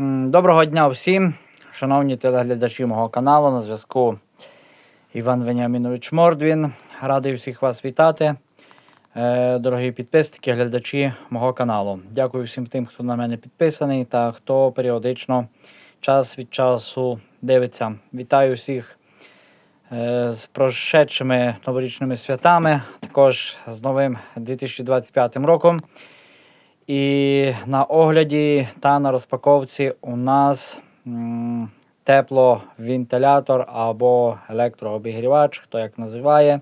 Доброго дня всім, шановні телеглядачі мого каналу. На зв'язку Іван Веніамінович Мордвін. Радий всіх вас вітати. Е, Дорогі підписники, глядачі мого каналу. Дякую всім тим, хто на мене підписаний та хто періодично час від часу дивиться. Вітаю всіх е, з прошедшими новорічними святами, також з новим 2025 роком. І на огляді та на розпаковці у нас тепловентилятор або електрообігрівач, хто як називає.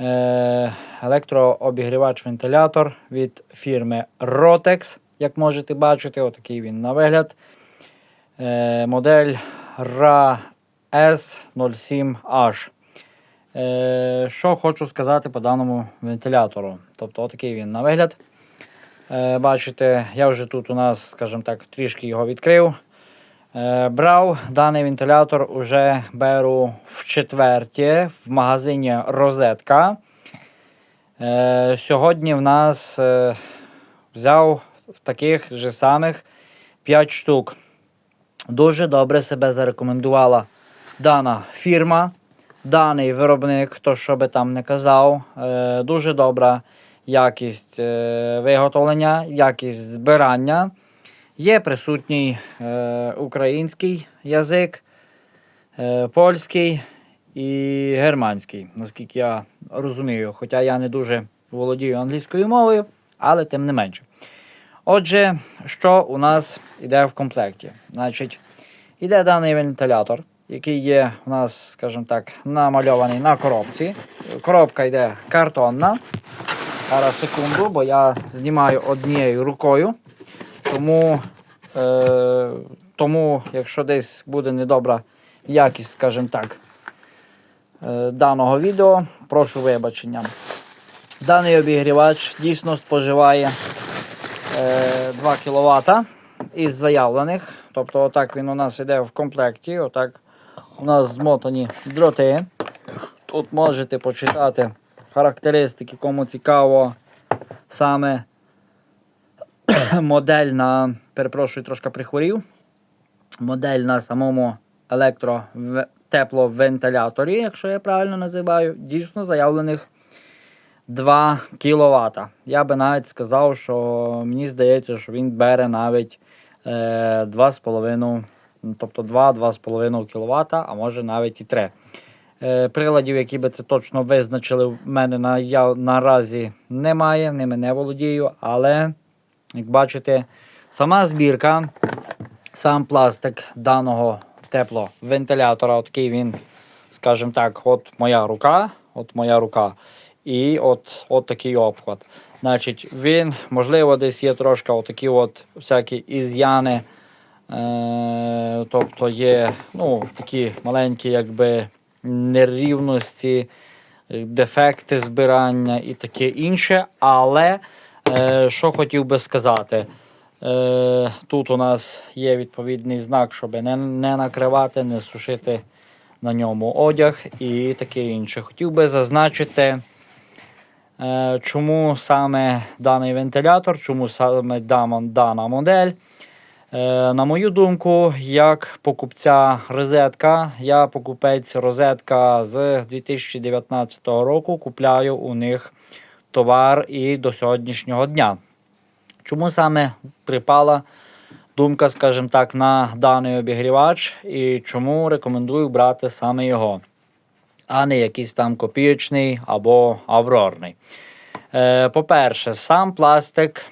Е, електрообігрівач-вентилятор від фірми Rotex. Як можете бачити, отакий він на вигляд. Е, модель RAS07H. Е, що хочу сказати по даному вентилятору. Тобто, отакий він на вигляд. Е, Бачите, я вже тут у нас, скажімо так, трішки його відкрив. Е, Брав даний вентилятор уже беру в четверті в магазині Розетка. Е, Сьогодні в нас взяв в таких же самих 5 штук. Дуже добре себе зарекомендувала дана фірма, даний виробник, хто що би там не казав. Дуже добра якість е, виготовлення, якість збирання. Є присутній е, український язик, е, польський і германський, наскільки я розумію. Хоча я не дуже володію англійською мовою, але тим не менше. Отже, що у нас йде в комплекті? Значить, йде даний вентилятор, який є у нас, скажімо так, намальований на коробці. Коробка йде картонна. Зараз секунду, бо я знімаю однією рукою. Тому, е, тому якщо десь буде недобра якість, скажімо так, е, даного відео, прошу вибачення. Даний обігрівач дійсно споживає е, 2 кВт із заявлених. Тобто, отак він у нас йде в комплекті. Отак у нас змотані дроти. Тут можете почитати характеристики, кому цікаво саме модель на, перепрошую, трошки прихворів. Модель на самому електротепловентиляторі, якщо я правильно називаю, дійсно заявлених 2 кВт. Я би навіть сказав, що мені здається, що він бере навіть е, 2,5, ну, тобто 2-2,5 кВт, а може навіть і 3. Е, Приладів, які би це точно визначили, в мене на, я, наразі немає, ними не володію, але, як бачите, сама збірка, сам пластик даного тепловентилятора, такий він, скажімо так, от моя рука, от моя рука, і от, от такий обхват. Значить, він, можливо, десь є трошки отакі от всякі із'яни, е, тобто є ну, такі маленькі, якби нерівності, дефекти збирання і таке інше. Але е, що хотів би сказати, е, тут у нас є відповідний знак, щоб не, не накривати, не сушити на ньому одяг і таке інше. Хотів би зазначити. Е, Чому саме даний вентилятор, чому саме дана, модель? Е, На мою думку, як покупця розетка, я покупець розетка з 2019 року купляю у них товар і до сьогоднішнього дня. Чому саме припала думка, скажімо так, на даний обігрівач і чому рекомендую брати саме його, а не якийсь там копійочний або аврорний. Е, По-перше, сам пластик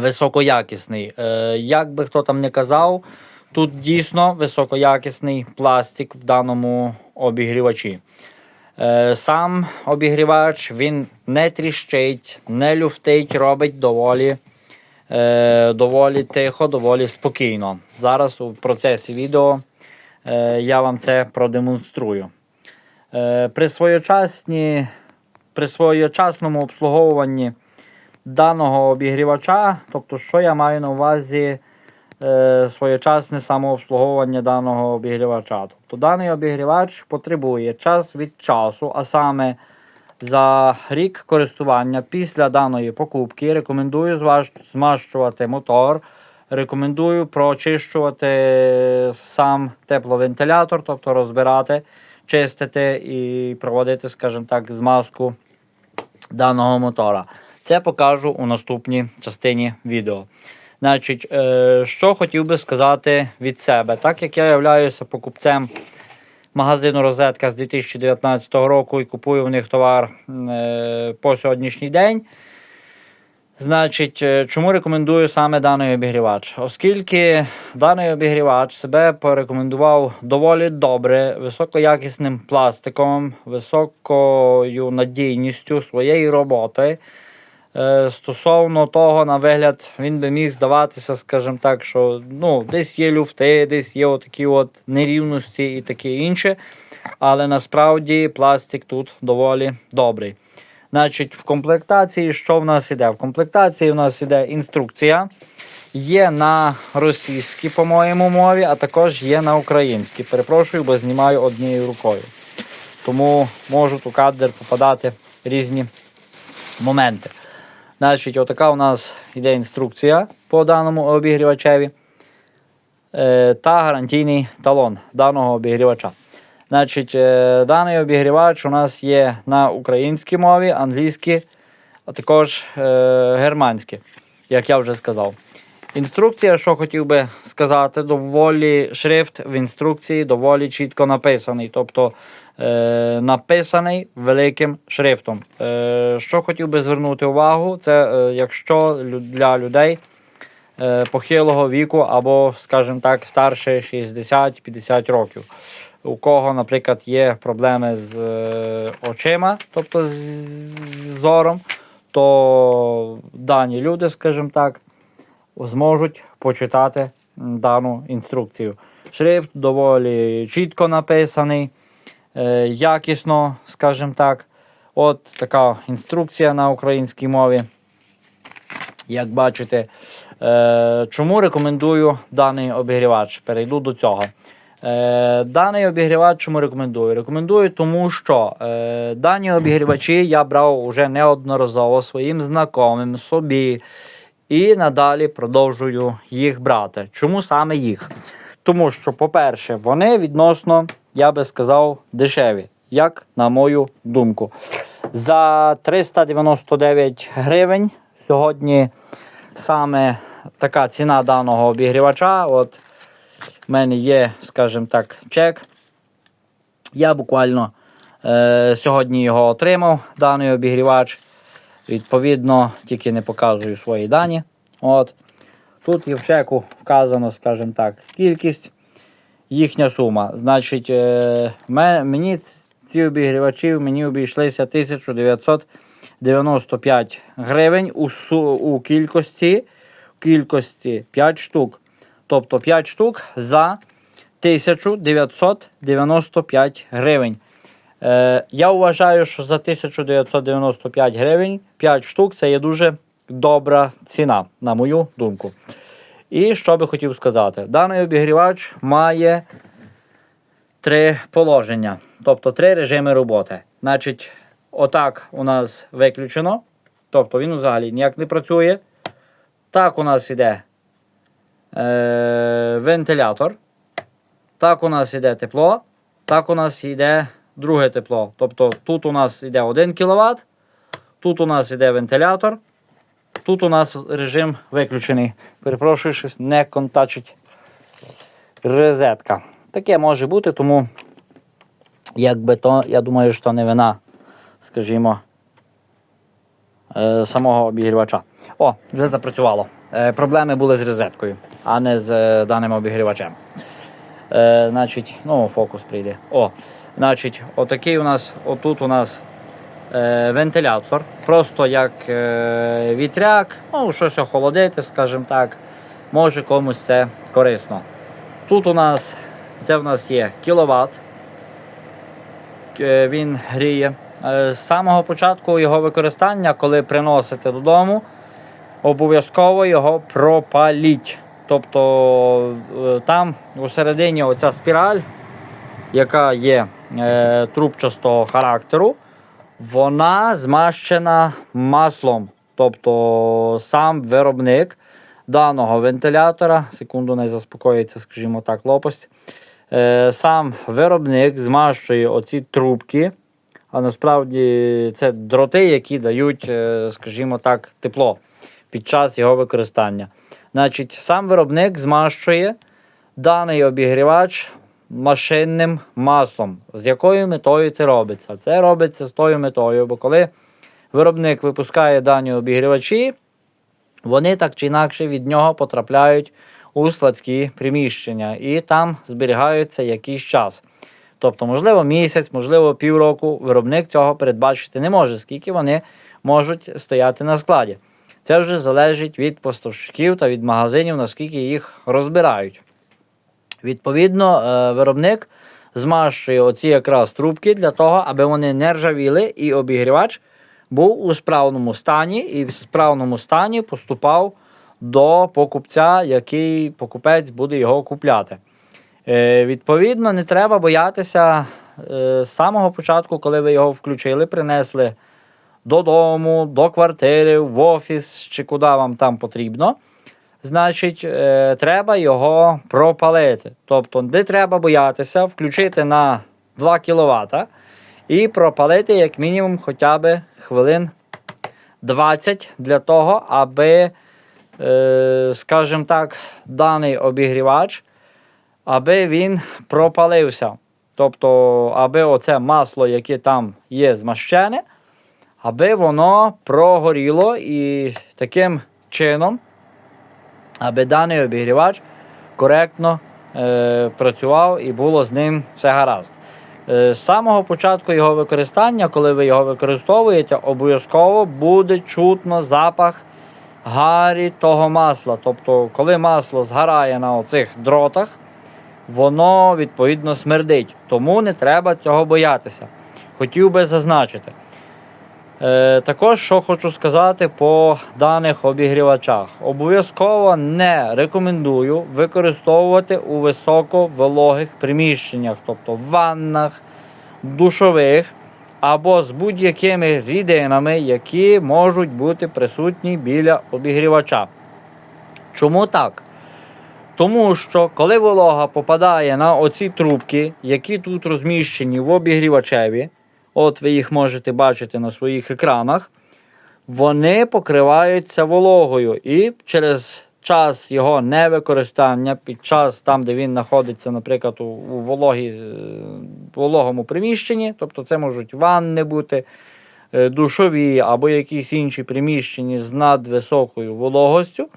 високоякісний. Е, Як би хто там не казав, тут дійсно високоякісний пластик в даному обігрівачі. Е, Сам обігрівач він не тріщить, не люфтить, робить доволі, е, доволі тихо, доволі спокійно. Зараз у процесі відео я вам це продемонструю. При своєчасному обслуговуванні даного обігрівача, тобто, що я маю на увазі е, своєчасне самообслуговування даного обігрівача. Тобто даний обігрівач потребує час від часу, а саме за рік користування після даної покупки рекомендую змащувати мотор рекомендую прочищувати сам тепловентилятор, тобто розбирати, чистити і проводити, скажімо так, змазку даного мотора. Це покажу у наступній частині відео. Значить, е, що хотів би сказати від себе, так як я являюся покупцем магазину Розетка з 2019 року і купую в них товар е, по сьогоднішній день. Значить, е, чому рекомендую саме даний обігрівач? Оскільки даний обігрівач себе порекомендував доволі добре, високоякісним пластиком, високою надійністю своєї роботи. Е, Стосовно того, на вигляд, він би міг здаватися, скажімо так, що ну, десь є люфти, десь є отакі от нерівності і таке інше. Але насправді пластик тут доволі добрий. Значить, в комплектації що в нас іде? В комплектації в нас іде інструкція. Є на російській, по-моєму, мові, а також є на українській. Перепрошую, бо знімаю однією рукою. Тому можуть у кадр попадати різні моменти. Значить, отака у нас йде інструкція по даному обігрівачеві е, та гарантійний талон даного обігрівача. Значить, е, даний обігрівач у нас є на українській мові, англійській, а також е, германській, як я вже сказав. Інструкція, що хотів би сказати, доволі шрифт в інструкції доволі чітко написаний. Тобто е, написаний великим шрифтом. Е, що хотів би звернути увагу, це е, якщо для людей похилого віку або, скажімо так, старше 60-50 років. У кого, наприклад, є проблеми з очима, тобто з зором, то дані люди, скажімо так, зможуть почитати дану інструкцію. Шрифт доволі чітко написаний, е, якісно, скажімо так. От така інструкція на українській мові. Як бачите, е, чому рекомендую даний обігрівач? Перейду до цього. Е, даний обігрівач чому рекомендую? Рекомендую, тому що дані обігрівачі я брав вже неодноразово своїм знайомим собі і надалі продовжую їх брати. Чому саме їх? Тому що, по-перше, вони відносно, я би сказав, дешеві, як на мою думку. За 399 гривень сьогодні саме така ціна даного обігрівача. От в мене є, скажімо так, чек. Я буквально е, сьогодні його отримав, даний обігрівач. Відповідно, тільки не показую свої дані. От. Тут є в чеку вказано, скажімо так, кількість, їхня сума. Значить, е, мені ці обігрівачі мені обійшлися 1995 гривень у, у кількості, кількості 5 штук. Тобто 5 штук за 1995 гривень. Е, я вважаю, що за 1995 гривень 5 штук це є дуже добра ціна, на мою думку. І що би хотів сказати, даний обігрівач має три положення, тобто три режими роботи. Значить, отак у нас виключено, тобто він взагалі ніяк не працює. Так у нас іде е, вентилятор. Так у нас іде тепло, так у нас йде друге тепло. Тобто тут у нас йде 1 кВт, тут у нас йде вентилятор, тут у нас режим виключений. Перепрошую, щось не контачить розетка. Таке може бути, тому якби то, я думаю, що не вина, скажімо, е, самого обігрівача. О, вже запрацювало. Е, проблеми були з розеткою, а не з е, даним обігрівачем. Значить, ну, фокус прийде. О, значить, отакий у нас, отут у нас вентилятор. Просто як е, вітряк, ну, щось охолодити, скажімо так. Може комусь це корисно. Тут у нас це в нас є кіловат. Е, Він гріє. Е, З самого початку його використання, коли приносите додому, обов'язково його пропаліть. Тобто е, там усередині оця спіраль, яка є е, трубчастого характеру, вона змащена маслом. Тобто сам виробник даного вентилятора. Секунду не заспокоїться, скажімо так, лопасть. Е, сам виробник змащує оці трубки. А насправді це дроти, які дають, е, скажімо так, тепло під час його використання. Значить, сам виробник змащує даний обігрівач машинним маслом. З якою метою це робиться? Це робиться з тою метою, бо коли виробник випускає дані обігрівачі, вони так чи інакше від нього потрапляють у складські приміщення і там зберігаються якийсь час. Тобто, можливо, місяць, можливо, півроку виробник цього передбачити не може, скільки вони можуть стояти на складі. Це вже залежить від поставщиків та від магазинів, наскільки їх розбирають. Відповідно, е, виробник змащує оці якраз трубки для того, аби вони не ржавіли і обігрівач був у справному стані і в справному стані поступав до покупця, який покупець буде його купляти. Е, відповідно, не треба боятися е, з самого початку, коли ви його включили, принесли додому, до квартири, в офіс чи куди вам там потрібно. Значить, е, треба його пропалити. Тобто, не треба боятися включити на 2 кВт і пропалити як мінімум хоча б хвилин 20 для того, аби, е, скажімо так, даний обігрівач, аби він пропалився. Тобто, аби оце масло, яке там є змащене, аби воно прогоріло і таким чином, аби даний обігрівач коректно е, працював і було з ним все гаразд. Е, з самого початку його використання, коли ви його використовуєте, обов'язково буде чутно запах гарі того масла. Тобто, коли масло згорає на оцих дротах, воно відповідно смердить. Тому не треба цього боятися. Хотів би зазначити. Е, також що хочу сказати по даних обігрівачах. Обов'язково не рекомендую використовувати у високовологих приміщеннях, тобто ваннах, душових або з будь-якими рідинами, які можуть бути присутні біля обігрівача. Чому так? Тому що коли волога попадає на оці трубки, які тут розміщені в обігрівачеві, от ви їх можете бачити на своїх екранах, вони покриваються вологою. І через час його невикористання, під час там, де він знаходиться, наприклад, у, вологі, е, вологому приміщенні, тобто це можуть ванни бути, е, душові або якісь інші приміщення з надвисокою вологостю,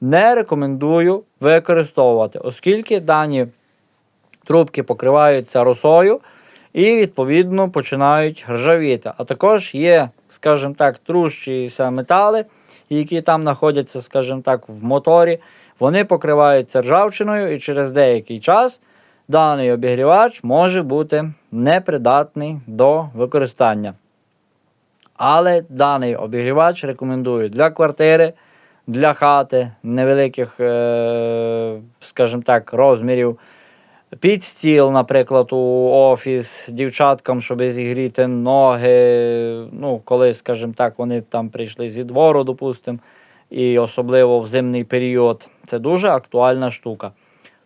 не рекомендую використовувати, оскільки дані трубки покриваються росою і, відповідно, починають ржавіти. А також є, скажімо так, трущіся метали, які там знаходяться, скажімо так, в моторі. Вони покриваються ржавчиною, і через деякий час даний обігрівач може бути непридатний до використання. Але даний обігрівач рекомендую для квартири, для хати невеликих, е, скажімо так, розмірів. Під стіл, наприклад, у офіс дівчаткам, щоб зігріти ноги. Ну, коли, скажімо так, вони там прийшли зі двору, допустимо, і особливо в зимний період. Це дуже актуальна штука.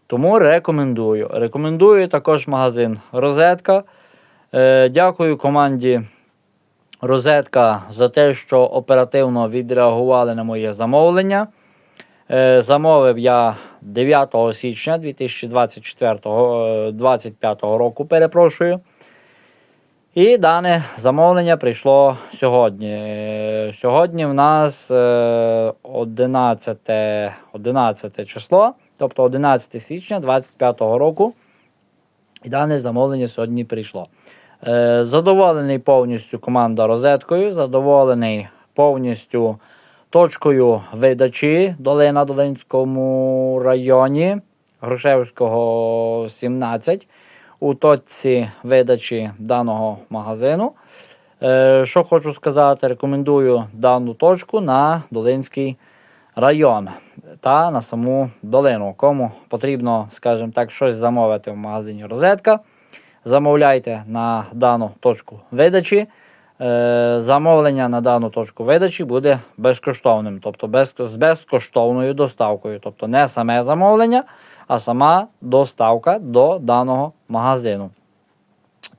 Тому рекомендую. Рекомендую також магазин Розетка. Е, дякую команді Розетка за те, що оперативно відреагували на моє замовлення. Е, Замовив я 9 січня 2025 року, перепрошую. І дане замовлення прийшло сьогодні. Е, Сьогодні в нас е, 11, 11 число, тобто 11 січня 2025 року. І дане замовлення сьогодні прийшло. Е, Задоволений повністю команда розеткою, задоволений повністю точкою видачі Долина Долинському районі Грушевського 17 у точці видачі даного магазину. Е, Що хочу сказати, рекомендую дану точку на Долинський район та на саму долину. Кому потрібно, скажімо так, щось замовити в магазині Розетка. Замовляйте на дану точку видачі. Е, замовлення на дану точку видачі буде безкоштовним, тобто без, з безкоштовною доставкою. Тобто не саме замовлення, а сама доставка до даного магазину.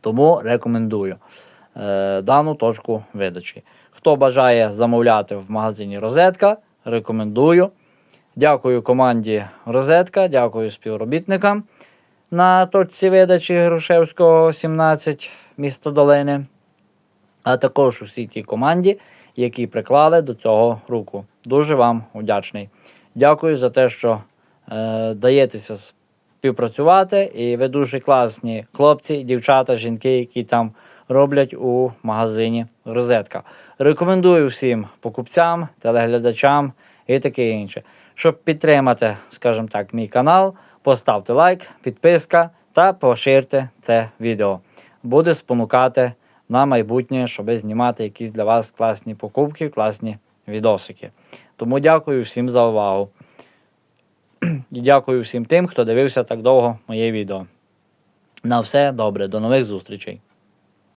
Тому рекомендую е, дану точку видачі. Хто бажає замовляти в магазині Розетка, рекомендую. Дякую команді Розетка, дякую співробітникам на точці видачі Грушевського 17 міста Долини, а також усій тій команді, які приклали до цього руку. Дуже вам вдячний. Дякую за те, що е, даєтеся співпрацювати, і ви дуже класні хлопці, дівчата, жінки, які там роблять у магазині Розетка. Рекомендую всім покупцям, телеглядачам і таке інше. Щоб підтримати, скажімо так, мій канал, поставте лайк, підписка та поширте це відео. Буде спонукати на майбутнє, щоб знімати якісь для вас класні покупки, класні відосики. Тому дякую всім за увагу. І дякую всім тим, хто дивився так довго моє відео. На все добре, до нових зустрічей.